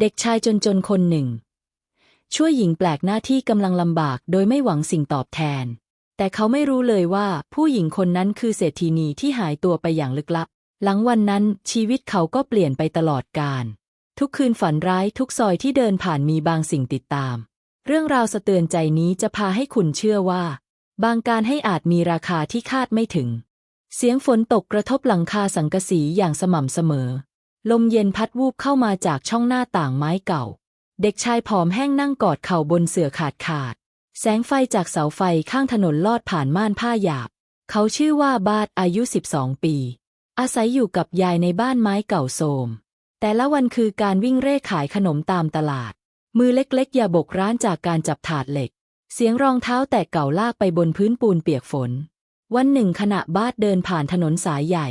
เด็กชายจนๆคนหนึ่ง ช่วยหญิงแปลกหน้าที่กำลังลำบากโดยไม่หวังสิ่งตอบแทน แต่เขาไม่รู้เลยว่าผู้หญิงคนนั้นคือเศรษฐีนีที่หายตัวไปอย่างลึกลับ หลังวันนั้นชีวิตเขาก็เปลี่ยนไปตลอดกาลทุกคืนฝันร้ายทุกซอยที่เดินผ่านมีบางสิ่งติดตาม เรื่องราวสะเตือนใจนี้จะพาให้คุณเชื่อว่า บางการให้อาจมีราคาที่คาดไม่ถึง เสียงฝนตกกระทบหลังคาสังกะสีอย่างสม่ำเสมอ ลมเย็นพัดวูบเข้ามาจากช่องหน้าต่างไม้เก่า เด็กชายผอมแห้งนั่งกอดเข่าบนเสื่อขาดขาด แสงไฟจากเสาไฟข้างถนนลอดผ่านม่านผ้าหยาบ เขาชื่อว่าบาทอายุ 12 ปี อาศัยอยู่กับยายในบ้านไม้เก่าโทรมแต่ละวันคือการวิ่งเร่ขายขนมตามตลาด มือเล็กๆ อย่าบกร้านจากการจับถาดเหล็ก เสียงรองเท้าแตกเก่าลากไปบนพื้นปูนเปียกฝน วันหนึ่งขณะบาทเดินผ่านถนนสายใหญ่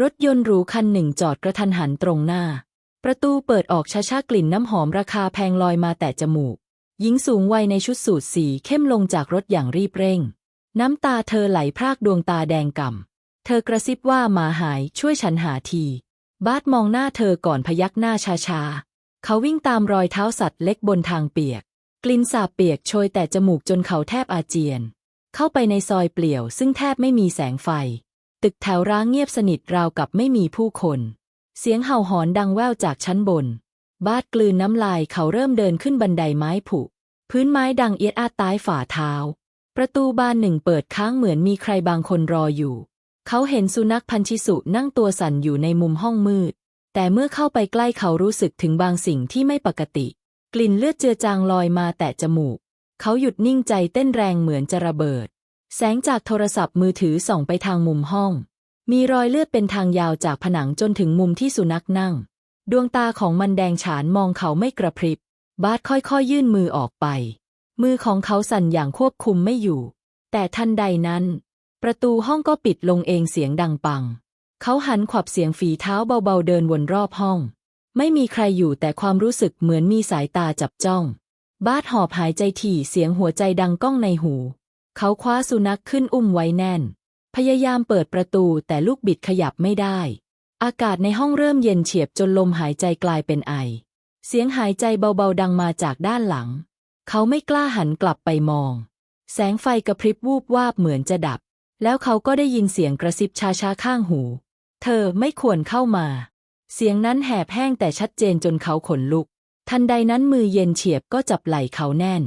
รถยนต์หรูคันหนึ่งจอดกระทันหันตรงหน้า ประตูเปิดออกช้าๆกลิ่นน้ำหอมราคาแพงลอยมาแต่จมูก หญิงสูงวัยในชุดสูทสีเข้มลงจากรถอย่างรีบเร่ง น้ำตาเธอไหลพรากดวงตาแดงก่ำ เธอกระซิบว่ามาหายช่วยฉันหาที บาสมองหน้าเธอก่อนพยักหน้าช้าๆ เขาวิ่งตามรอยเท้าสัตว์เล็กบนทางเปียก กลิ่นสาบเปียกโชยแต่จมูกจนเขาแทบอาเจียน เข้าไปในซอยเปลี่ยวซึ่งแทบไม่มีแสงไฟ ตึกแถวร้างเงียบสนิทราวกับไม่มีผู้คน เสียงเห่าหอนดังแว่วจากชั้นบน บาดกลืนน้ำลายเขาเริ่มเดินขึ้นบันไดไม้ผุ พื้นไม้ดังเอียดอาดใต้ฝ่าเท้า ประตูบานหนึ่งเปิดค้างเหมือนมีใครบางคนรออยู่ เขาเห็นสุนัขพันธิสุนั่งตัวสั่นอยู่ในมุมห้องมืด แต่เมื่อเข้าไปใกล้เขารู้สึกถึงบางสิ่งที่ไม่ปกติ กลิ่นเลือดเจือจางลอยมาแต่จมูก เขาหยุดนิ่งใจเต้นแรงเหมือนจะระเบิด แสงจากโทรศัพท์มือถือส่องไปทางมุมห้อง มีรอยเลือดเป็นทางยาวจากผนังจนถึงมุมที่สุนัขนั่ง ดวงตาของมันแดงฉานมองเขาไม่กระพริบ บาสค่อยๆยื่นมือออกไป มือของเขาสั่นอย่างควบคุมไม่อยู่ แต่ทันใดนั้น ประตูห้องก็ปิดลงเองเสียงดังปัง เขาหันขวับเสียงฝีเท้าเบาๆเดินวนรอบห้อง ไม่มีใครอยู่แต่ความรู้สึกเหมือนมีสายตาจับจ้อง บาสหอบหายใจถี่เสียงหัวใจดังก้องในหู เขาคว้าสุนัขขึ้นอุ้มไว้แน่น พยายามเปิดประตูแต่ลูกบิดขยับไม่ได้ อากาศในห้องเริ่มเย็นเฉียบจนลมหายใจกลายเป็นไอ เสียงหายใจเบาๆดังมาจากด้านหลัง เขาไม่กล้าหันกลับไปมอง แสงไฟกระพริบวูบวาบเหมือนจะดับ แล้วเขาก็ได้ยินเสียงกระซิบช้าๆข้างหู เธอไม่ควรเข้ามา เสียงนั้นแหบแห้งแต่ชัดเจนจนเขาขนลุก ทันใดนั้นมือเย็นเฉียบก็จับไหล่เขาแน่น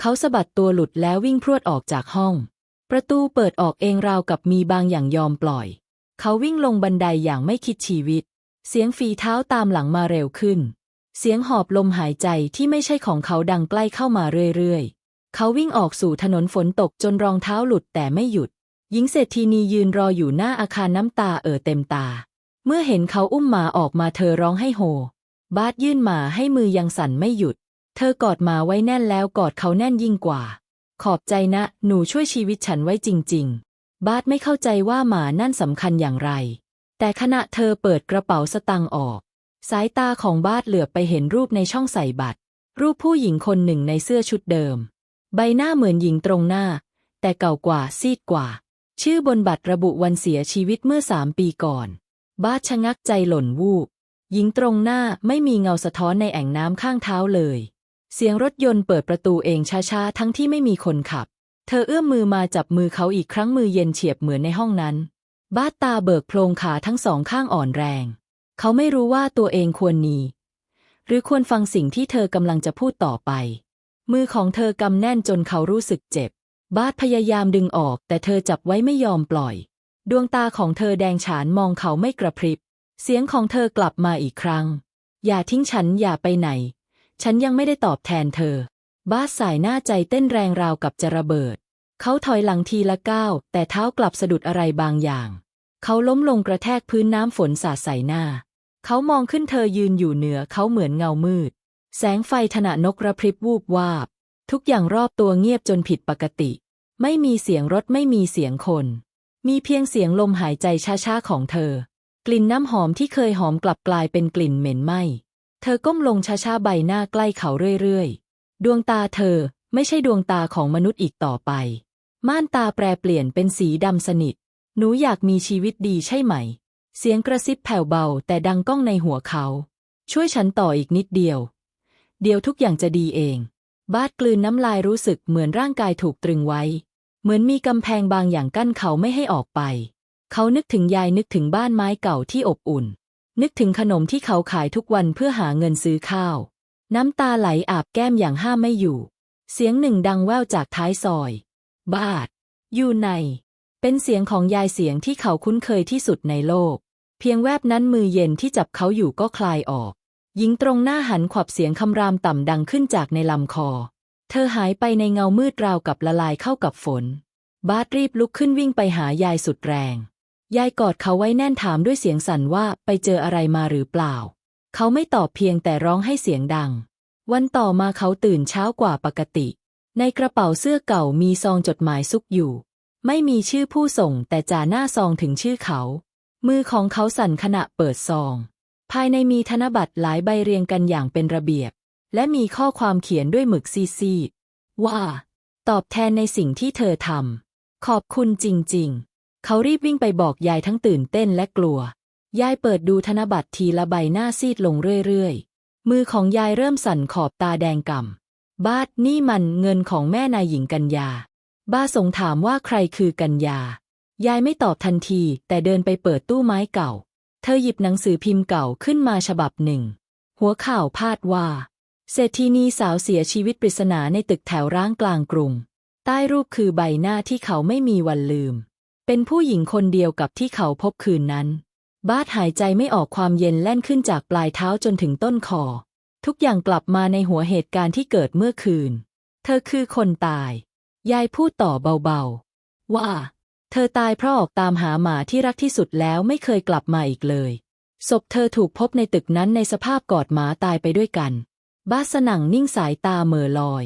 เขาสะบัดตัวหลุดแล้ววิ่งพรวดออกจากห้อง ประตูเปิดออกเองราวกับมีบางอย่างยอมปล่อย เขาวิ่งลงบันไดอย่างไม่คิดชีวิต เสียงฝีเท้าตามหลังมาเร็วขึ้น เสียงหอบลมหายใจที่ไม่ใช่ของเขาดังใกล้เข้ามาเรื่อยๆ เขาวิ่งออกสู่ถนนฝนตกจนรองเท้าหลุดแต่ไม่หยุด หญิงเศรษฐีนียืนรออยู่หน้าอาคารน้ำตาเอ่อเต็มตา เมื่อเห็นเขาอุ้มหมาออกมาเธอร้องให้โฮ บาสยื่นหมาให้มือยังสั่นไม่หยุด เธอกอดหมาไว้แน่นแล้วกอดเขาแน่นยิ่งกว่า ขอบใจนะ หนูช่วยชีวิตฉันไว้จริง ๆ บาสไม่เข้าใจว่าหมานั่นสำคัญอย่างไร แต่ขณะเธอเปิดกระเป๋าสตังค์ออก สายตาของบาสเหลือบไปเห็นรูปในช่องใส่บัตร รูปผู้หญิงคนหนึ่งในเสื้อชุดเดิม ใบหน้าเหมือนหญิงตรงหน้า แต่เก่ากว่าซีดกว่า ชื่อบนบัตรระบุวันเสียชีวิตเมื่อสามปีก่อน บาสชะงักใจหล่นวูบหญิงตรงหน้าไม่มีเงาสะท้อนในแอ่งน้ำข้างเท้าเลย เสียงรถยนต์เปิดประตูเองช้าๆ ทั้งที่ไม่มีคนขับ เธอเอื้อมมือมาจับมือเขาอีกครั้งมือเย็นเฉียบเหมือนในห้องนั้นบาตาเบิกโพลงขาทั้งสองข้างอ่อนแรง เขาไม่รู้ว่าตัวเองควรหนี หรือควรฟังสิ่งที่เธอกำลังจะพูดต่อไป มือของเธอกำแน่นจนเขารู้สึกเจ็บ บาสพยายามดึงออก แต่เธอจับไว้ไม่ยอมปล่อย ดวงตาของเธอแดงฉานมองเขาไม่กระพริบ เสียงของเธอกลับมาอีกครั้ง อย่าทิ้งฉันอย่าไปไหน ฉันยังไม่ได้ตอบแทนเธอบาสสายหน้าใจเต้นแรงราวกับจะระเบิด เขาถอยหลังทีละก้าว แต่เท้ากลับสะดุดอะไรบางอย่าง เขาล้มลงกระแทกพื้นน้ำฝนสาดใส่หน้า เขามองขึ้นเธอยืนอยู่เหนือเขาเหมือนเงามืด แสงไฟถนะนกระพริบวูบวาบ ทุกอย่างรอบตัวเงียบจนผิดปกติ ไม่มีเสียงรถไม่มีเสียงคน มีเพียงเสียงลมหายใจช้าๆของเธอ กลิ่นน้ำหอมที่เคยหอมกลับกลายเป็นกลิ่นเหม็นไหม้ ธอก้มลงช้าๆใบหน้าใกล้เขาเรื่อยๆ ดวงตาเธอไม่ใช่ดวงตาของมนุษย์อีกต่อไป ม่านตาแปรเปลี่ยนเป็นสีดำสนิท หนูอยากมีชีวิตดีใช่ไหม เสียงกระซิบแผ่วเบาแต่ดังก้องในหัวเขา ช่วยฉันต่ออีกนิดเดียว เดี๋ยวทุกอย่างจะดีเอง บาสกลืนน้ำลายรู้สึกเหมือนร่างกายถูกตรึงไว้ เหมือนมีกำแพงบางอย่างกั้นเขาไม่ให้ออกไป เขานึกถึงยายนึกถึงบ้านไม้เก่าที่อบอุ่น นึกถึงขนมที่เขาขายทุกวันเพื่อหาเงินซื้อข้าว น้ำตาไหลอาบแก้มอย่างห้ามไม่อยู่ เสียงหนึ่งดังแว่วจากท้ายซอย บาดอยู่ใน เป็นเสียงของยายเสียงที่เขาคุ้นเคยที่สุดในโลก เพียงแวบนั้นมือเย็นที่จับเขาอยู่ก็คลายออก หญิงตรงหน้าหันขวับเสียงคำรามต่ำดังขึ้นจากในลำคอ เธอหายไปในเงามืดราวกับละลายเข้ากับฝน บาสรีบลุกขึ้นวิ่งไปหายายสุดแรง ยายกอดเขาไว้แน่นถามด้วยเสียงสั่นว่าไปเจออะไรมาหรือเปล่า เขาไม่ตอบเพียงแต่ร้องให้เสียงดัง วันต่อมาเขาตื่นเช้ากว่าปกติ ในกระเป๋าเสื้อเก่ามีซองจดหมายซุกอยู่ ไม่มีชื่อผู้ส่งแต่จ่าหน้าซองถึงชื่อเขา มือของเขาสั่นขณะเปิดซอง ภายในมีธนบัตรหลายใบเรียงกันอย่างเป็นระเบียบ และมีข้อความเขียนด้วยหมึกซีดๆว่า ตอบแทนในสิ่งที่เธอทำขอบคุณจริง ๆ เขารีบวิ่งไปบอกยายทั้งตื่นเต้นและกลัว ยายเปิดดูธนบัตรทีละใบหน้าซีดลงเรื่อยๆ มือของยายเริ่มสั่นขอบตาแดงก่ำบาทนี่มันเงินของแม่นายหญิงกัญญา บ้าสงถามว่าใครคือกัญญา ยายไม่ตอบทันที แต่เดินไปเปิดตู้ไม้เก่า เธอหยิบหนังสือพิมพ์เก่าขึ้นมาฉบับหนึ่ง หัวข่าวพาดว่า เศรษฐีนีสาวเสียชีวิตปริศนาในตึกแถวร้างกลางกรุง ใต้รูปคือใบหน้าที่เขาไม่มีวันลืม เป็นผู้หญิงคนเดียวกับที่เขาพบคืนนั้น บาดหายใจไม่ออกความเย็นแล่นขึ้นจากปลายเท้าจนถึงต้นคอ ทุกอย่างกลับมาในหัวเหตุการณ์ที่เกิดเมื่อคืน เธอคือคนตาย ยายพูดต่อเบาๆ ว่า เธอตายเพราะออกตามหาหมาที่รักที่สุดแล้วไม่เคยกลับมาอีกเลยศพเธอถูกพบในตึกนั้นในสภาพกอดหมาตายไปด้วยกันบาสหนังนิ่งสายตาเมอลอย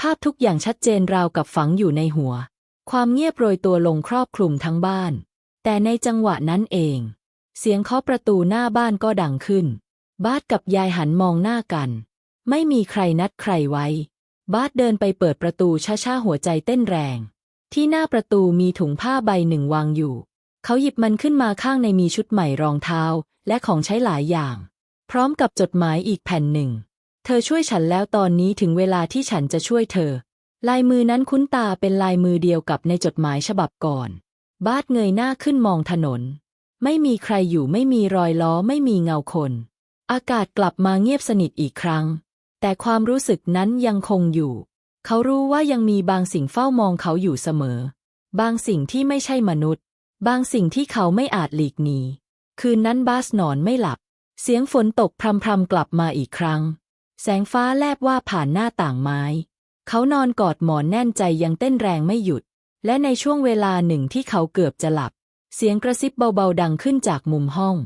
ภาพทุกอย่างชัดเจนราวกับฝังอยู่ในหัว ความเงียบโรยตัวลงครอบคลุมทั้งบ้าน แต่ในจังหวะนั้นเอง เสียงเคาะประตูหน้าบ้านก็ดังขึ้น บาสกับยายหันมองหน้ากัน ไม่มีใครนัดใครไว้ บาสเดินไปเปิดประตูช้าๆหัวใจเต้นแรง ที่หน้าประตูมีถุงผ้าใบหนึ่งวางอยู่ เขาหยิบมันขึ้นมาข้างในมีชุดใหม่รองเท้า และของใช้หลายอย่าง พร้อมกับจดหมายอีกแผ่นหนึ่ง เธอช่วยฉันแล้วตอนนี้ถึงเวลาที่ฉันจะช่วยเธอ ลายมือนั้นคุ้นตาเป็นลายมือเดียวกับในจดหมายฉบับก่อน บาสเงยหน้าขึ้นมองถนน ไม่มีใครอยู่ไม่มีรอยล้อไม่มีเงาคน อากาศกลับมาเงียบสนิทอีกครั้ง แต่ความรู้สึกนั้นยังคงอยู่ เขารู้ว่ายังมีบางสิ่งเฝ้ามองเขาอยู่เสมอ บางสิ่งที่ไม่ใช่มนุษย์ บางสิ่งที่เขาไม่อาจหลีกหนี คืนนั้นบาสนอนไม่หลับ เสียงฝนตกพรำๆกลับมาอีกครั้ง แสงฟ้าแลบว่าผ่านหน้าต่างไม้ เขานอนกอดหมอนแน่นใจยังเต้นแรงไม่หยุด และในช่วงเวลาหนึ่งที่เขาเกือบจะหลับ เสียงกระซิบเบาๆดังขึ้นจากมุมห้อง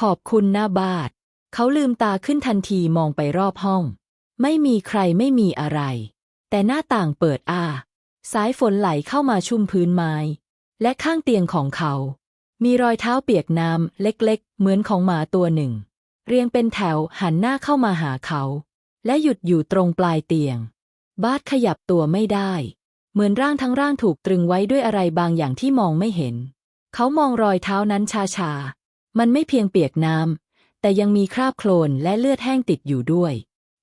ขอบคุณหน้าบาดเขาลืมตาขึ้นทันทีมองไปรอบห้อง ไม่มีใครไม่มีอะไร แต่หน้าต่างเปิดอ้า สายฝนไหลเข้ามาชุ่มพื้นไม้ และข้างเตียงของเขา มีรอยเท้าเปียกน้ำเล็กๆ เหมือนของหมาตัวหนึ่ง เรียงเป็นแถวหันหน้าเข้ามาหาเขา และหยุดอยู่ตรงปลายเตียง บาสขยับตัวไม่ได้ เหมือนร่างทั้งร่างถูกตรึงไว้ด้วยอะไรบางอย่างที่มองไม่เห็น เขามองรอยเท้านั้นชาๆ มันไม่เพียงเปียกน้ำ แต่ยังมีคราบโคลนและเลือดแห้งติดอยู่ด้วย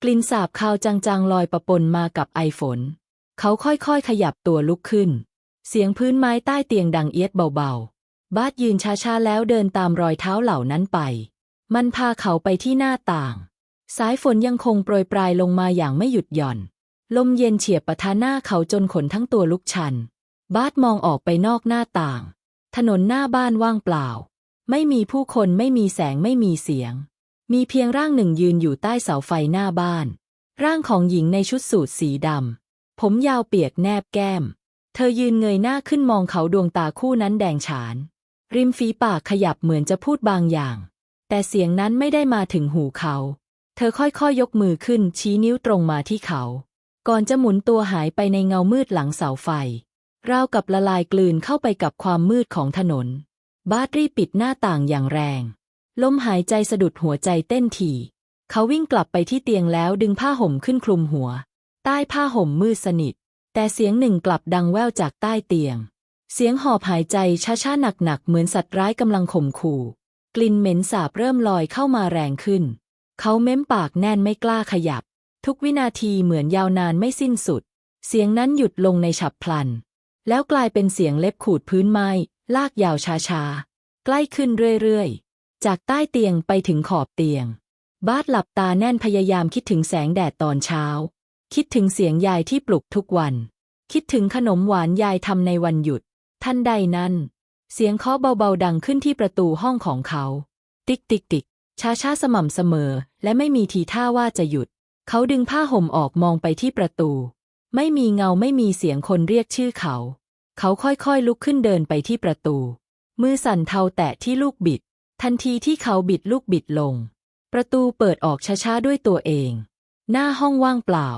กลิ่นสาบคาวจางๆลอยประปนมากับไอฝน เขาค่อยๆ ขยับตัวลุกขึ้น เสียงพื้นไม้ใต้เตียงดังเอียดเบาๆ บาสยืนช้าๆ แล้วเดินตามรอยเท้าเหล่านั้นไป มันพาเขาไปที่หน้าต่าง สายฝนยังคงโปรยปลายลงมาอย่างไม่หยุดหย่อน ลมเย็นเฉียบปะทะหน้าเขาจนขนทั้งตัวลุกชัน บาสมองออกไปนอกหน้าต่าง ถนนหน้าบ้านว่างเปล่า ไม่มีผู้คนไม่มีแสงไม่มีเสียง มีเพียงร่างหนึ่งยืนอยู่ใต้เสาไฟหน้าบ้าน ร่างของหญิงในชุดสูทสีดำ ผมยาวเปียกแนบแก้ม เธอยืนเงยหน้าขึ้นมองเขาดวงตาคู่นั้นแดงฉาน ริมฝีปากขยับเหมือนจะพูดบางอย่าง แต่เสียงนั้นไม่ได้มาถึงหูเขา เธอค่อยๆยยกมือขึ้นชี้นิ้วตรงมาที่เขา ก่อนจะหมุนตัวหายไปในเงามืดหลังเสาไฟ ราวกับละลายกลืนเข้าไปกับความมืดของถนน บาสรีปิดหน้าต่างอย่างแรง ลมหายใจสะดุดหัวใจเต้นถี่ เขาวิ่งกลับไปที่เตียงแล้วดึงผ้าห่มขึ้นคลุมหัว ใต้ผ้าห่มมืดสนิท แต่เสียงหนึ่งกลับดังแว่วจากใต้เตียง เสียงหอบหายใจช้าๆหนักๆเหมือนสัตว์ร้ายกำลังข่มขู่ กลิ่นเหม็นสาบเริ่มลอยเข้ามาแรงขึ้น เขาเม้มปากแน่นไม่กล้าขยับ ทุกวินาทีเหมือนยาวนานไม่สิ้นสุด เสียงนั้นหยุดลงในฉับพลัน แล้วกลายเป็นเสียงเล็บขูดพื้นไม้ ลากยาวช้าๆ ใกล้ขึ้นเรื่อยๆ จากใต้เตียงไปถึงขอบเตียง บาสหลับตาแน่นพยายามคิดถึงแสงแดดตอนเช้า คิดถึงเสียงยายที่ปลุกทุกวัน คิดถึงขนมหวานยายทำในวันหยุดทันใดนั้น เสียงเคาะเบาๆดังขึ้นที่ประตูห้องของเขา ติ๊กติ๊กติ๊กช้าช้าๆสม่ำเสมอ และไม่มีทีท่าว่าจะหยุด เขาดึงผ้าห่มออกมองไปที่ประตู ไม่มีเงาไม่มีเสียงคนเรียกชื่อเขา เขาค่อยๆลุกขึ้นเดินไปที่ประตู มือสั่นเทาแตะที่ลูกบิด ทันทีที่เขาบิดลูกบิดลง ประตูเปิดออกช้าๆด้วยตัวเอง หน้าห้องว่างเปล่า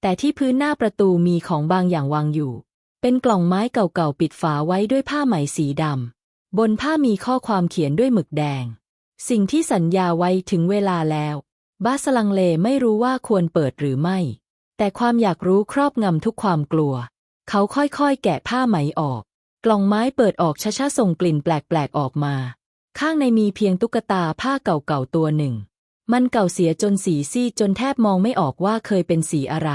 แต่ที่พื้นหน้าประตูมีของบางอย่างวางอยู่ เป็นกล่องไม้เก่าๆปิดฝาไว้ด้วยผ้าไหมสีดำบนผ้ามีข้อความเขียนด้วยหมึกแดง สิ่งที่สัญญาไว้ถึงเวลาแล้ว บาสลังเลไม่รู้ว่าควรเปิดหรือไม่ แต่ความอยากรู้ครอบงำทุกความกลัว เขาค่อยๆ แกะผ้าไหมออก กล่องไม้เปิดออกช้าๆส่งกลิ่นแปลกๆออกมา ข้างในมีเพียงตุ๊กตาผ้าเก่าๆตัวหนึ่ง มันเก่าเสียจนสีซีดจนแทบมองไม่ออกว่าเคยเป็นสีอะไร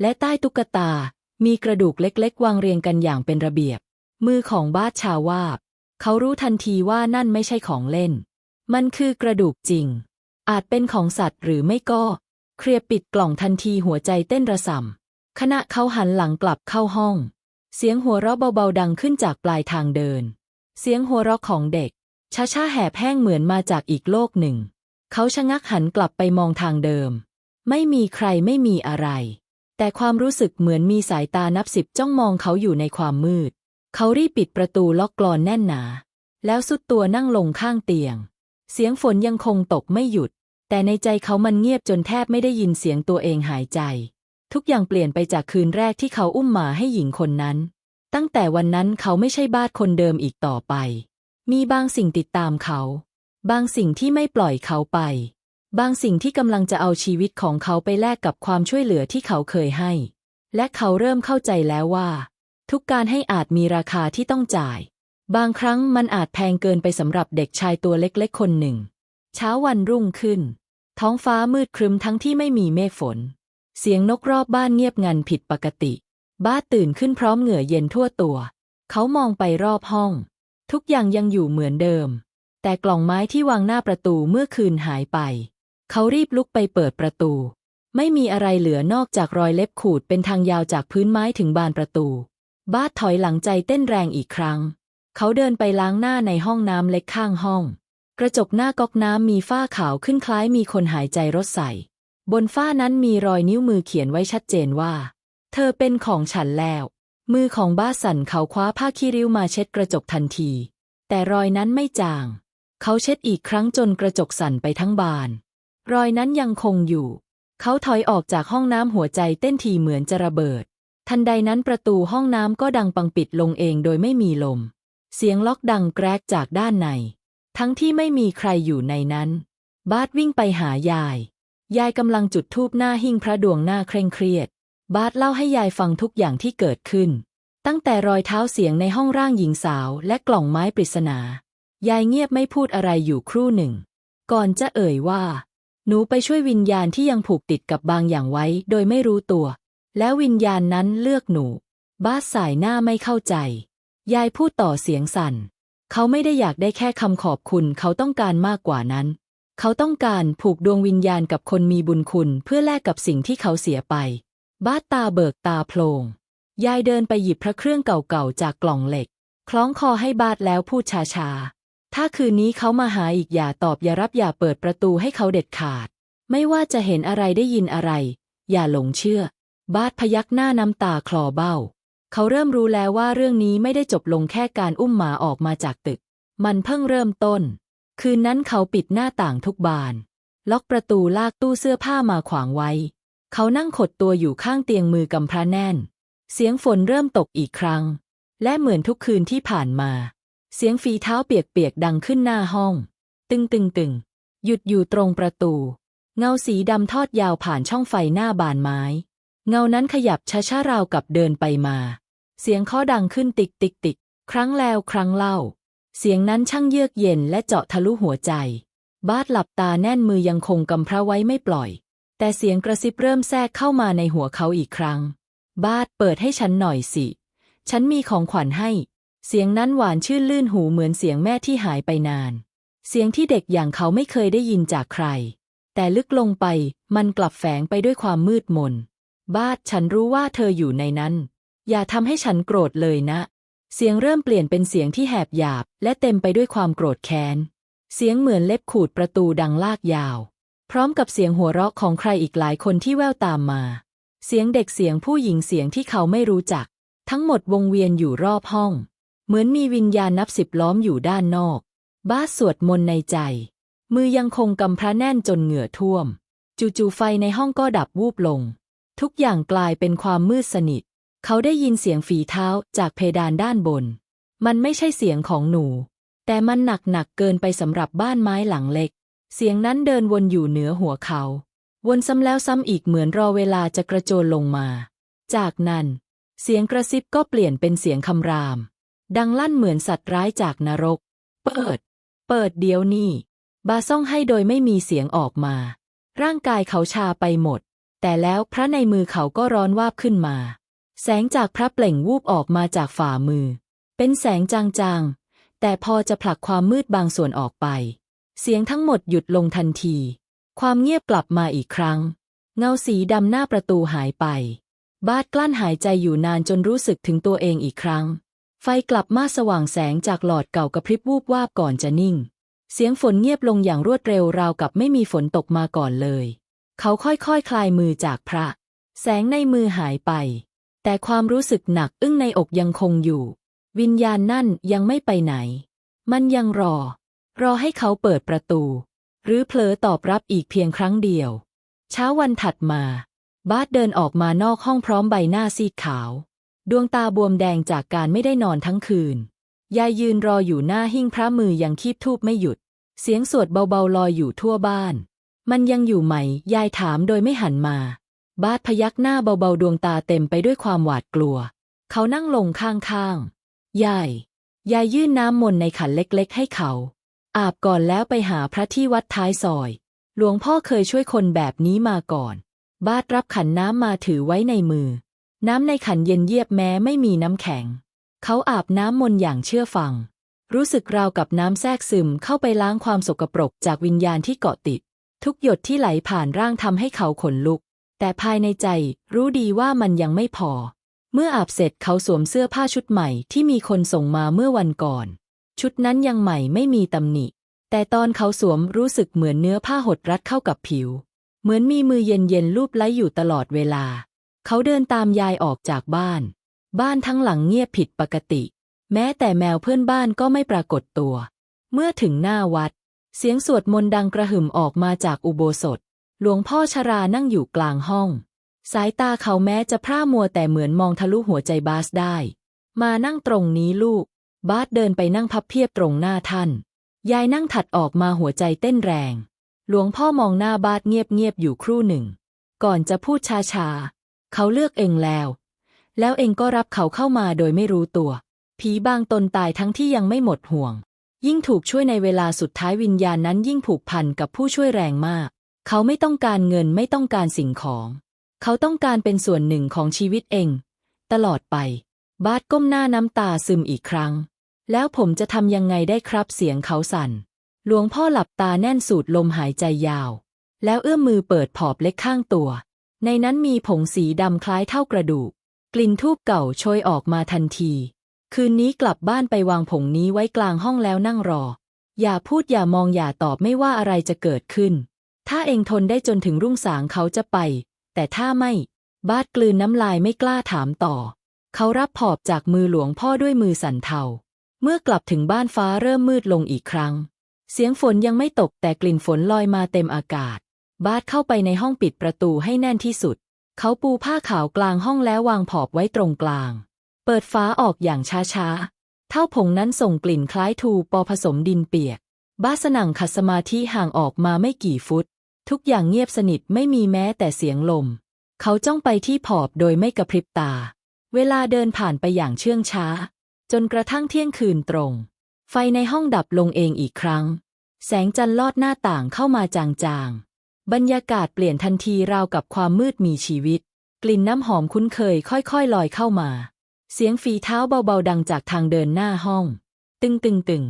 และใต้ตุ๊กตา มีกระดูกเล็กๆ วางเรียงกันอย่างเป็นระเบียบ มือของบาสชาวาบ เขารู้ทันทีว่านั่นไม่ใช่ของเล่น มันคือกระดูกจริง อาจเป็นของสัตว์หรือไม่ก็ เคลียร์ปิดกล่องทันทีหัวใจเต้นระส่ำขณะเขาหันหลังกลับเข้าห้อง เสียงหัวเราะเบาๆดังขึ้นจากปลายทางเดิน เสียงหัวเราะของเด็กช้าๆแหบแห้งเหมือนมาจากอีกโลกหนึ่ง เขาชะงักหันกลับไปมองทางเดิม ไม่มีใครไม่มีอะไร แต่ความรู้สึกเหมือนมีสายตานับสิบจ้องมองเขาอยู่ในความมืด เขารีบปิดประตูล็อกกลอนแน่นหนา แล้วสุดตัวนั่งลงข้างเตียง เสียงฝนยังคงตกไม่หยุด แต่ในใจเขามันเงียบจนแทบไม่ได้ยินเสียงตัวเองหายใจ ทุกอย่างเปลี่ยนไปจากคืนแรกที่เขาอุ้มหมาให้หญิงคนนั้น ตั้งแต่วันนั้นเขาไม่ใช่บาสคนเดิมอีกต่อไป มีบางสิ่งติดตามเขา บางสิ่งที่ไม่ปล่อยเขาไป บางสิ่งที่กำลังจะเอาชีวิตของเขาไปแลกกับความช่วยเหลือที่เขาเคยให้ และเขาเริ่มเข้าใจแล้วว่า ทุกการให้อาจมีราคาที่ต้องจ่าย บางครั้งมันอาจแพงเกินไปสำหรับเด็กชายตัวเล็กๆคนหนึ่ง เช้าวันรุ่งขึ้น ท้องฟ้ามืดครึ้มทั้งที่ไม่มีเมฆฝน เสียงนกรอบบ้านเงียบงันผิดปกติ บ้าตื่นขึ้นพร้อมเหงื่อเย็นทั่วตัว เขามองไปรอบห้อง ทุกอย่างยังอยู่เหมือนเดิม แต่กล่องไม้ที่วางหน้าประตูเมื่อคืนหายไป เขารีบลุกไปเปิดประตู ไม่มีอะไรเหลือนอกจากรอยเล็บขูดเป็นทางยาวจากพื้นไม้ถึงบานประตู บ้าถอยหลังใจเต้นแรงอีกครั้ง เขาเดินไปล้างหน้าในห้องน้ำเล็กข้างห้อง กระจกหน้าก๊อกน้ำมีฝ้าขาวขึ้นคล้ายมีคนหายใจรถใส่ บนฝ้านั้นมีรอยนิ้วมือเขียนไว้ชัดเจนว่า เธอเป็นของฉันแล้ว มือของบ้าสันเขาคว้าผ้าขี้ริ้วมาเช็ดกระจกทันที แต่รอยนั้นไม่จาง เขาเช็ดอีกครั้งจนกระจกสั่นไปทั้งบาน รอยนั้นยังคงอยู่ เขาถอยออกจากห้องน้ำหัวใจเต้นทีเหมือนจะระเบิด ทันใดนั้นประตูห้องน้ำก็ดังปังปิดลงเองโดยไม่มีลม เสียงล็อกดังแกรกจากด้านใน ทั้งที่ไม่มีใครอยู่ในนั้น บาสวิ่งไปหายาย ยายกำลังจุดธูปหน้าหิ้งพระดวงหน้าเคร่งเครียด บาสเล่าให้ยายฟังทุกอย่างที่เกิดขึ้น ตั้งแต่รอยเท้าเสียงในห้องร่างหญิงสาวและกล่องไม้ปริศนา ยายเงียบไม่พูดอะไรอยู่ครู่หนึ่ง ก่อนจะเอ่ยว่า หนูไปช่วยวิญญาณที่ยังผูกติดกับบางอย่างไว้ โดยไม่รู้ตัว แล้ววิญญาณนั้นเลือกหนู บาสสายหน้าไม่เข้าใจ ยายพูดต่อเสียงสั่น เขาไม่ได้อยากได้แค่คำขอบคุณ เขาต้องการมากกว่านั้น เขาต้องการผูกดวงวิญญาณกับคนมีบุญคุณ เพื่อแลกกับสิ่งที่เขาเสียไปบาตาเบิกตาโพลงยายเดินไปหยิบพระเครื่องเก่าๆจากกล่องเหล็ก คล้องคอให้บาสแล้วพูดช้าๆ ถ้าคืนนี้เขามาหาอีกอย่าตอบอย่ารับอย่าเปิดประตูให้เขาเด็ดขาด ไม่ว่าจะเห็นอะไรได้ยินอะไร อย่าหลงเชื่อ บาสพยักหน้าน้ำตาคลอเบ้า เขาเริ่มรู้แล้วว่าเรื่องนี้ไม่ได้จบลงแค่การอุ้มหมาออกมาจากตึก มันเพิ่งเริ่มต้น คืนนั้นเขาปิดหน้าต่างทุกบาน ล็อกประตูลากตู้เสื้อผ้ามาขวางไว้ เขานั่งขดตัวอยู่ข้างเตียงมือกำพระแน่น เสียงฝนเริ่มตกอีกครั้ง และเหมือนทุกคืนที่ผ่านมา เสียงฝีเท้าเปียกๆดังขึ้นหน้าห้อง ตึงตึงตึงหยุดอยู่ตรงประตู เงาสีดำทอดยาวผ่านช่องไฟหน้าบานไม้ เงานั้นขยับช้าๆราวกับเดินไปมา เสียงเคาะดังขึ้นติกติกติกครั้งแล้วครั้งเล่า เสียงนั้นช่างเยือกเย็นและเจาะทะลุหัวใจ บาสหลับตาแน่นมือยังคงกำพระไว้ไม่ปล่อย แต่เสียงกระซิบเริ่มแทรกเข้ามาในหัวเขาอีกครั้ง บาสเปิดให้ฉันหน่อยสิ ฉันมีของขวัญให้ เสียงนั้นหวานชื่นลื่นหูเหมือนเสียงแม่ที่หายไปนาน เสียงที่เด็กอย่างเขาไม่เคยได้ยินจากใคร แต่ลึกลงไปมันกลับแฝงไปด้วยความมืดมน บาสฉันรู้ว่าเธออยู่ในนั้น อย่าทำให้ฉันโกรธเลยนะ เสียงเริ่มเปลี่ยนเป็นเสียงที่แหบหยาบ และเต็มไปด้วยความโกรธแค้น เสียงเหมือนเล็บขูดประตูดังลากยาว พร้อมกับเสียงหัวเราะของใครอีกหลายคนที่แววตามมา เสียงเด็กเสียงผู้หญิงเสียงที่เขาไม่รู้จัก ทั้งหมดวงเวียนอยู่รอบห้อง เหมือนมีวิญญาณนับสิบล้อมอยู่ด้านนอก บ้าสวดมนต์ในใจ มือยังคงกำพระแน่นจนเหงื่อท่วม จู่ๆไฟในห้องก็ดับวูบลง ทุกอย่างกลายเป็นความมืดสนิท เขาได้ยินเสียงฝีเท้าจากเพดานด้านบน มันไม่ใช่เสียงของหนู แต่มันหนักหนักเกินไปสำหรับบ้านไม้หลังเล็ก เสียงนั้นเดินวนอยู่เหนือหัวเขา วนซ้ำแล้วซ้ำอีกเหมือนรอเวลาจะกระโจนลงมา จากนั้น เสียงกระซิบก็เปลี่ยนเป็นเสียงคำราม ดังลั่นเหมือนสัตว์ร้ายจากนรก เปิด เปิดเดี๋ยวนี้ บาซ่องให้โดยไม่มีเสียงออกมา ร่างกายเขาชาไปหมด แต่แล้วพระในมือเขาก็ร้อนวาบขึ้นมา แสงจากพระเปล่งวูบออกมาจากฝ่ามือ เป็นแสงจางๆ แต่พอจะผลักความมืดบางส่วนออกไป เสียงทั้งหมดหยุดลงทันที ความเงียบกลับมาอีกครั้ง เงาสีดำหน้าประตูหายไป บาดกลั้นหายใจอยู่นานจนรู้สึกถึงตัวเองอีกครั้ง ไฟกลับมาสว่างแสงจากหลอดเก่ากระพริบวูบวาบก่อนจะนิ่ง เสียงฝนเงียบลงอย่างรวดเร็วราวกับไม่มีฝนตกมาก่อนเลย เขาค่อยๆคคลายมือจากพระ แสงในมือหายไป แต่ความรู้สึกหนักอึ้งในอกยังคงอยู่ วิญญาณนั่นยังไม่ไปไหน มันยังรอ รอให้เขาเปิดประตู หรือเผลอตอบรับอีกเพียงครั้งเดียว เช้าวันถัดมา บาสเดินออกมานอกห้องพร้อมใบหน้าซีดขาว ดวงตาบวมแดงจากการไม่ได้นอนทั้งคืน ยายยืนรออยู่หน้าหิ้งพระมือยังคีบทูบไม่หยุด เสียงสวดเบาๆลอยอยู่ทั่วบ้าน มันยังอยู่ไหม ยายถามโดยไม่หันมา บาสพยักหน้าเบาๆดวงตาเต็มไปด้วยความหวาดกลัว เขานั่งลงข้างๆ ยาย ยายยื่นน้ำมนต์ในขันเล็กๆ ให้เขา อาบก่อนแล้วไปหาพระที่วัดท้ายซอย หลวงพ่อเคยช่วยคนแบบนี้มาก่อน บาสรับขันน้ำมาถือไว้ในมือ น้ำในขันเย็นเยียบแม้ไม่มีน้ำแข็ง เขาอาบน้ำมนต์อย่างเชื่อฟัง รู้สึกราวกับน้ำแทรกซึมเข้าไปล้างความสกปรกจากวิญญาณที่เกาะติด ทุกหยดที่ไหลผ่านร่างทำให้เขาขนลุก แต่ภายในใจรู้ดีว่ามันยังไม่พอ เมื่ออาบเสร็จเขาสวมเสื้อผ้าชุดใหม่ที่มีคนส่งมาเมื่อวันก่อน ชุดนั้นยังใหม่ไม่มีตำหนิ แต่ตอนเขาสวมรู้สึกเหมือนเนื้อผ้าหดรัดเข้ากับผิว เหมือนมีมือเย็นๆลูบไล้อยู่ตลอดเวลา เขาเดินตามยายออกจากบ้าน บ้านทั้งหลังเงียบผิดปกติ แม้แต่แมวเพื่อนบ้านก็ไม่ปรากฏตัว เมื่อถึงหน้าวัด เสียงสวดมนต์ดังกระหึ่มออกมาจากอุโบสถ หลวงพ่อชรานั่งอยู่กลางห้อง สายตาเขาแม้จะพร่ามัวแต่เหมือนมองทะลุหัวใจบาสได้ มานั่งตรงนี้ลูก บาสเดินไปนั่งพับเพียบตรงหน้าท่าน ยายนั่งถัดออกมาหัวใจเต้นแรง หลวงพ่อมองหน้าบาสเงียบๆอยู่ครู่หนึ่ง ก่อนจะพูดช้าๆ เขาเลือกเองแล้ว แล้วเองก็รับเขาเข้ามาโดยไม่รู้ตัว ผีบางตนตายทั้งที่ยังไม่หมดห่วง ยิ่งถูกช่วยในเวลาสุดท้ายวิญญาณนั้นยิ่งผูกพันกับผู้ช่วยแรงมาก เขาไม่ต้องการเงินไม่ต้องการสิ่งของ เขาต้องการเป็นส่วนหนึ่งของชีวิตเอง ตลอดไป บาสก้มหน้าน้ำตาซึมอีกครั้ง แล้วผมจะทำยังไงได้ครับเสียงเขาสั่น หลวงพ่อหลับตาแน่นสูดลมหายใจยาว แล้วเอื้อมมือเปิดผอบเล็กข้างตัว ในนั้นมีผงสีดำคล้ายเท่ากระดูก กลิ่นทูบเก่าโชยออกมาทันที คืนนี้กลับบ้านไปวางผงนี้ไว้กลางห้องแล้วนั่งรอ อย่าพูดอย่ามองอย่าตอบไม่ว่าอะไรจะเกิดขึ้น ถ้าเองทนได้จนถึงรุ่งสางเขาจะไป แต่ถ้าไม่ บาดกลืนน้ำลายไม่กล้าถามต่อ เขารับผอบจากมือหลวงพ่อด้วยมือสั่นเทา เมื่อกลับถึงบ้านฟ้าเริ่มมืดลงอีกครั้ง เสียงฝนยังไม่ตกแต่กลิ่นฝนลอยมาเต็มอากาศ บาสเข้าไปในห้องปิดประตูให้แน่นที่สุด เขาปูผ้าขาวกลางห้องแล้ววางผอบไว้ตรงกลาง เปิดฟ้าออกอย่างช้าๆ เท่าผงนั้นส่งกลิ่นคล้ายทูปอผสมดินเปียก บ้าสนั่งขัดสมาธิห่างออกมาไม่กี่ฟุต ทุกอย่างเงียบสนิทไม่มีแม้แต่เสียงลม เขาจ้องไปที่ผอบโดยไม่กระพริบตา เวลาเดินผ่านไปอย่างเชื่องช้า จนกระทั่งเที่ยงคืนตรง ไฟในห้องดับลงเองอีกครั้ง แสงจันทร์ลอดหน้าต่างเข้ามาจางบรรยากาศเปลี่ยนทันทีราวกับความมืดมีชีวิต กลิ่นน้ำหอมคุ้นเคยค่อยๆลอยเข้ามา เสียงฝีเท้าเบาๆดังจากทางเดินหน้าห้อง ตึงตึงตึง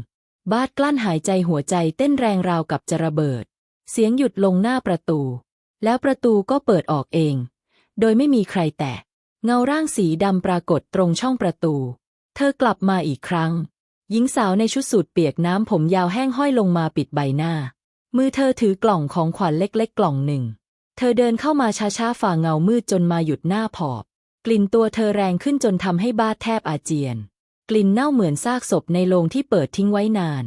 บาดกลั้นหายใจหัวใจเต้นแรงราวกับจะระเบิด เสียงหยุดลงหน้าประตู แล้วประตูก็เปิดออกเอง โดยไม่มีใครแตะ เงาร่างสีดำปรากฏตรงช่องประตู เธอกลับมาอีกครั้ง หญิงสาวในชุดสูทเปียกน้ำผมยาวแห้งห้อยลงมาปิดใบหน้า มือเธอถือกล่องของขวัญเล็กๆ กล่องหนึ่ง เธอเดินเข้ามาช้าๆฝ่าเงามืดจนมาหยุดหน้าผอบ กลิ่นตัวเธอแรงขึ้นจนทำให้บ้าแทบอาเจียน กลิ่นเน่าเหมือนซากศพในโรงที่เปิดทิ้งไว้นาน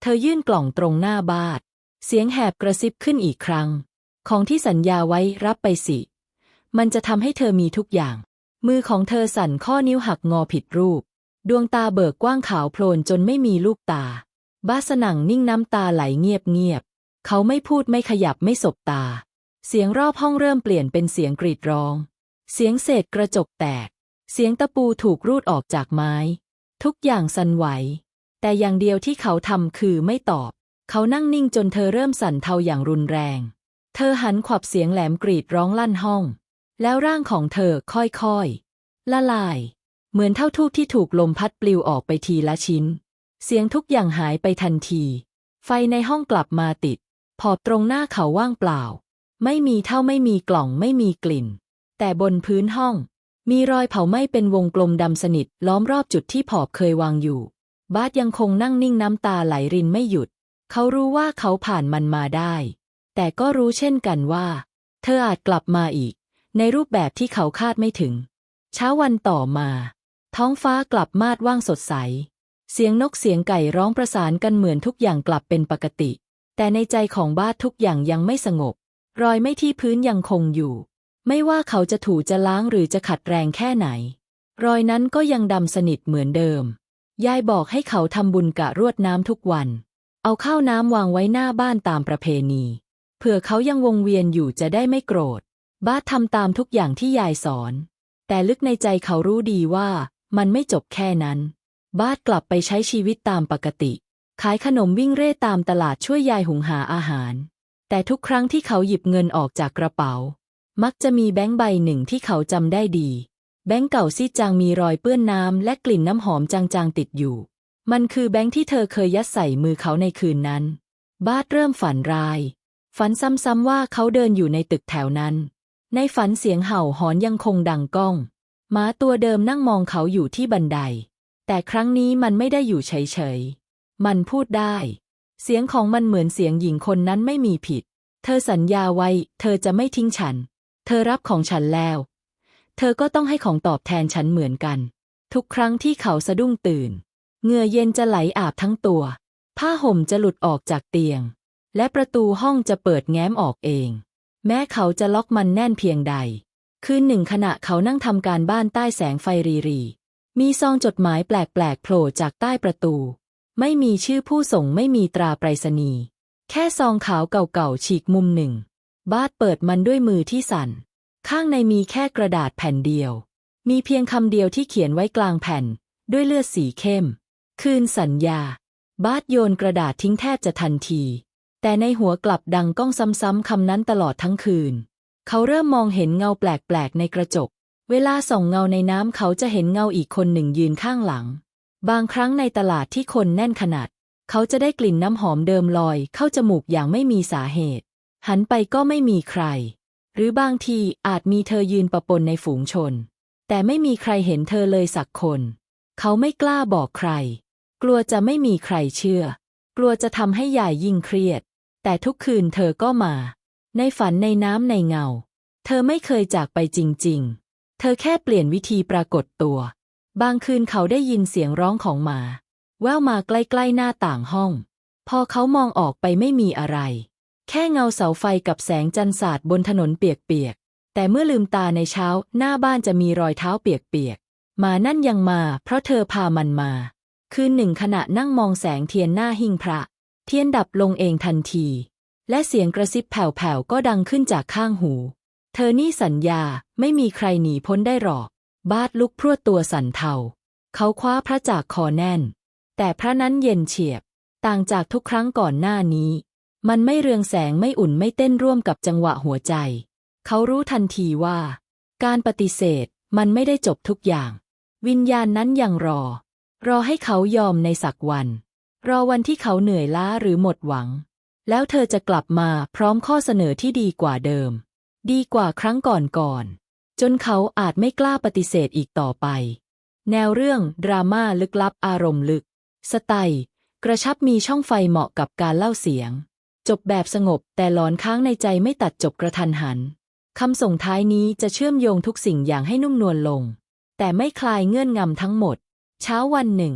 เธอยื่นกล่องตรงหน้าบาด เสียงแหบกระซิบขึ้นอีกครั้ง ของที่สัญญาไว้รับไปสิ มันจะทำให้เธอมีทุกอย่าง มือของเธอสั่นข้อนิ้วหักงอผิดรูป ดวงตาเบิกกว้างขาวโพลนจนไม่มีลูกตา บ้าสนั่งนิ่งน้ำตาไหลเงียบเงียบๆเขาไม่พูดไม่ขยับไม่สบตา เสียงรอบห้องเริ่มเปลี่ยนเป็นเสียงกรีดร้อง เสียงเศษกระจกแตก เสียงตะปูถูกรูดออกจากไม้ ทุกอย่างสั่นไหว แต่อย่างเดียวที่เขาทำคือไม่ตอบ เขานั่งนิ่งจนเธอเริ่มสั่นเทาอย่างรุนแรง เธอหันขวับเสียงแหลมกรีดร้องลั่นห้อง แล้วร่างของเธอค่อยๆ ละลาย เหมือนเท่าทูบที่ถูกลมพัดปลิวออกไปทีละชิ้น เสียงทุกอย่างหายไปทันที ไฟในห้องกลับมาติด พอบตรงหน้าเขาว่างเปล่า ไม่มีเท่าไม่มีกล่องไม่มีกลิ่น แต่บนพื้นห้อง มีรอยเผาไหม้เป็นวงกลมดำสนิทล้อมรอบจุดที่ผอบเคยวางอยู่ บาสยังคงนั่งนิ่งน้ำตาไหลรินไม่หยุด เขารู้ว่าเขาผ่านมันมาได้ แต่ก็รู้เช่นกันว่า เธออาจกลับมาอีก ในรูปแบบที่เขาคาดไม่ถึง เช้าวันต่อมา ท้องฟ้ากลับมาดว่างสดใส เสียงนกเสียงไก่ร้องประสานกันเหมือนทุกอย่างกลับเป็นปกติ แต่ในใจของบ้าทุกอย่างยังไม่สงบ รอยไม่ที่พื้นยังคงอยู่ ไม่ว่าเขาจะถูจะล้างหรือจะขัดแรงแค่ไหน รอยนั้นก็ยังดำสนิทเหมือนเดิม ยายบอกให้เขาทำบุญกะรวดน้ำทุกวัน เอาข้าวน้ำวางไว้หน้าบ้านตามประเพณี เผื่อเขายังวงเวียนอยู่จะได้ไม่โกรธ บ้าทำตามทุกอย่างที่ยายสอน แต่ลึกในใจเขารู้ดีว่ามันไม่จบแค่นั้น บ้ากลับไปใช้ชีวิตตามปกติ ขายขนมวิ่งเร่ตามตลาดช่วยยายหุงหาอาหาร แต่ทุกครั้งที่เขาหยิบเงินออกจากกระเป๋า มักจะมีแบงค์ใบหนึ่งที่เขาจำได้ดี แบงค์เก่าซีจางมีรอยเปื้อนน้ำและกลิ่นน้ำหอมจางๆติดอยู่ มันคือแบงค์ที่เธอเคยยัดใส่มือเขาในคืนนั้น บาสเริ่มฝันร้าย ฝันซ้ำๆว่าเขาเดินอยู่ในตึกแถวนั้น ในฝันเสียงเห่าหอนยังคงดังก้องหมาตัวเดิมนั่งมองเขาอยู่ที่บันได แต่ครั้งนี้มันไม่ได้อยู่เฉยๆ มันพูดได้ เสียงของมันเหมือนเสียงหญิงคนนั้นไม่มีผิด เธอสัญญาไว้ เธอจะไม่ทิ้งฉัน เธอรับของฉันแล้ว เธอก็ต้องให้ของตอบแทนฉันเหมือนกัน ทุกครั้งที่เขาสะดุ้งตื่น เหงื่อเย็นจะไหลอาบทั้งตัว ผ้าห่มจะหลุดออกจากเตียง และประตูห้องจะเปิดแง้มออกเอง แม้เขาจะล็อกมันแน่นเพียงใด คืนหนึ่งขณะเขานั่งทำการบ้านใต้แสงไฟรีรี มีซองจดหมายแปลกๆโผล่จากใต้ประตู ไม่มีชื่อผู้ส่งไม่มีตราไปรษณีย์แค่ซองขาวเก่าๆฉีกมุมหนึ่ง บาสเปิดมันด้วยมือที่สั่น ข้างในมีแค่กระดาษแผ่นเดียว มีเพียงคำเดียวที่เขียนไว้กลางแผ่น ด้วยเลือดสีเข้ม คืนสัญญา บาสโยนกระดาษทิ้งแทบจะทันที แต่ในหัวกลับดังก้องซ้ำๆคำนั้นตลอดทั้งคืน เขาเริ่มมองเห็นเงาแปลกๆในกระจก เวลาส่องเงาในน้ำเขาจะเห็นเงาอีกคนหนึ่งยืนข้างหลัง บางครั้งในตลาดที่คนแน่นขนาด เขาจะได้กลิ่นน้ำหอมเดิมลอย เข้าจมูกอย่างไม่มีสาเหตุ หันไปก็ไม่มีใคร หรือบางทีอาจมีเธอยืนประปนในฝูงชน แต่ไม่มีใครเห็นเธอเลยสักคน เขาไม่กล้าบอกใคร กลัวจะไม่มีใครเชื่อ กลัวจะทำให้ยายยิ่งเครียด แต่ทุกคืนเธอก็มา ในฝันในน้ำในเงา เธอไม่เคยจากไปจริง ๆ เธอแค่เปลี่ยนวิธีปรากฏตัว บางคืนเขาได้ยินเสียงร้องของหมา แววมาใกล้ๆหน้าต่างห้อง พอเขามองออกไปไม่มีอะไร แค่เงาเสาไฟกับแสงจันทร์สาดบนถนนเปียกๆ แต่เมื่อลืมตาในเช้าหน้าบ้านจะมีรอยเท้าเปียกๆหมานั่นยังมา เพราะเธอพามันมา คืนหนึ่งขณะนั่งมองแสงเทียนหน้าหิ้งพระ เทียนดับลงเองทันที และเสียงกระซิบแผ่วๆก็ดังขึ้นจากข้างหู เธอนี่สัญญาไม่มีใครหนีพ้นได้หรอก บาดลุกพรวดตัวสั่นเทา เขาคว้าพระจากคอแน่น แต่พระนั้นเย็นเฉียบ ต่างจากทุกครั้งก่อนหน้านี้ มันไม่เรืองแสงไม่อุ่นไม่เต้นร่วมกับจังหวะหัวใจ เขารู้ทันทีว่า การปฏิเสธมันไม่ได้จบทุกอย่าง วิญญาณนั้นยังรอ รอให้เขายอมในสักวัน รอวันที่เขาเหนื่อยล้าหรือหมดหวัง แล้วเธอจะกลับมาพร้อมข้อเสนอที่ดีกว่าเดิม ดีกว่าครั้งก่อนๆจนเขาอาจไม่กล้าปฏิเสธอีกต่อไป แนวเรื่องดราม่าลึกลับอารมณ์ลึก สไตล์กระชับมีช่องไฟเหมาะกับการเล่าเสียง จบแบบสงบแต่หลอนค้างในใจไม่ตัดจบกระทันหันคำส่งท้ายนี้จะเชื่อมโยงทุกสิ่งอย่างให้นุ่มนวลลง แต่ไม่คลายเงื่อนงำทั้งหมด เช้าวันหนึ่ง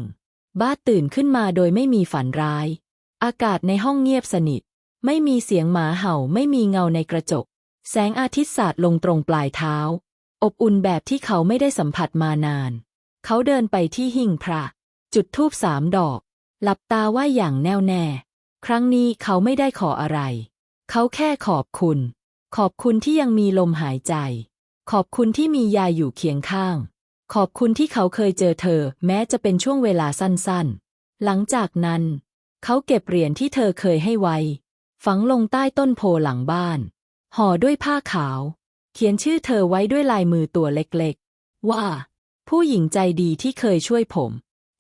บ้าตื่นขึ้นมาโดยไม่มีฝันร้าย อากาศในห้องเงียบสนิท ไม่มีเสียงหมาเห่าไม่มีเงาในกระจก แสงอาทิตย์สาดลงตรงปลายเท้า อบอุ่นแบบที่เขาไม่ได้สัมผัสมานาน เขาเดินไปที่หิ้งพระ จุดธูปสามดอก หลับตาไหวอย่างแน่วแน่ ครั้งนี้เขาไม่ได้ขออะไร เขาแค่ขอบคุณ ขอบคุณที่ยังมีลมหายใจ ขอบคุณที่มียายอยู่เคียงข้าง ขอบคุณที่เขาเคยเจอเธอ แม้จะเป็นช่วงเวลาสั้นๆ หลังจากนั้น เขาเก็บเหรียญที่เธอเคยให้ไว้ ฝังลงใต้ต้นโพหลังบ้าน ห่อด้วยผ้าขาว เขียนชื่อเธอไว้ด้วยลายมือตัวเล็กๆ ว่า ผู้หญิงใจดีที่เคยช่วยผม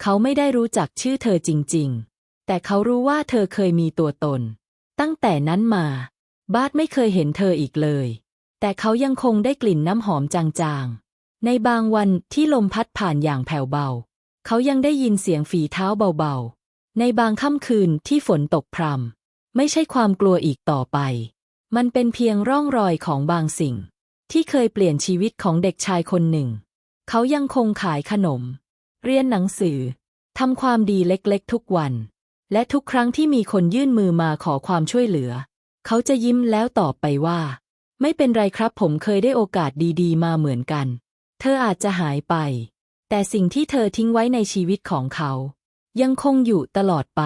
เขาไม่ได้รู้จักชื่อเธอจริงๆ แต่เขารู้ว่าเธอเคยมีตัวตน ตั้งแต่นั้นมา บาสไม่เคยเห็นเธออีกเลย แต่เขายังคงได้กลิ่นน้ำหอมจางๆ ในบางวันที่ลมพัดผ่านอย่างแผ่วเบา เขายังได้ยินเสียงฝีเท้าเบาๆ ในบางค่ำคืนที่ฝนตกพรำไม่ใช่ความกลัวอีกต่อไป มันเป็นเพียงร่องรอยของบางสิ่ง ที่เคยเปลี่ยนชีวิตของเด็กชายคนหนึ่ง เขายังคงขายขนม เรียนหนังสือทำความดีเล็กๆ ทุกวัน และทุกครั้งที่มีคนยื่นมือมาขอความช่วยเหลือ เขาจะยิ้มแล้วตอบไปว่า ไม่เป็นไรครับผมเคยได้โอกาสดีๆ มาเหมือนกัน เธออาจจะหายไป แต่สิ่งที่เธอทิ้งไว้ในชีวิตของเขา ยังคงอยู่ตลอดไป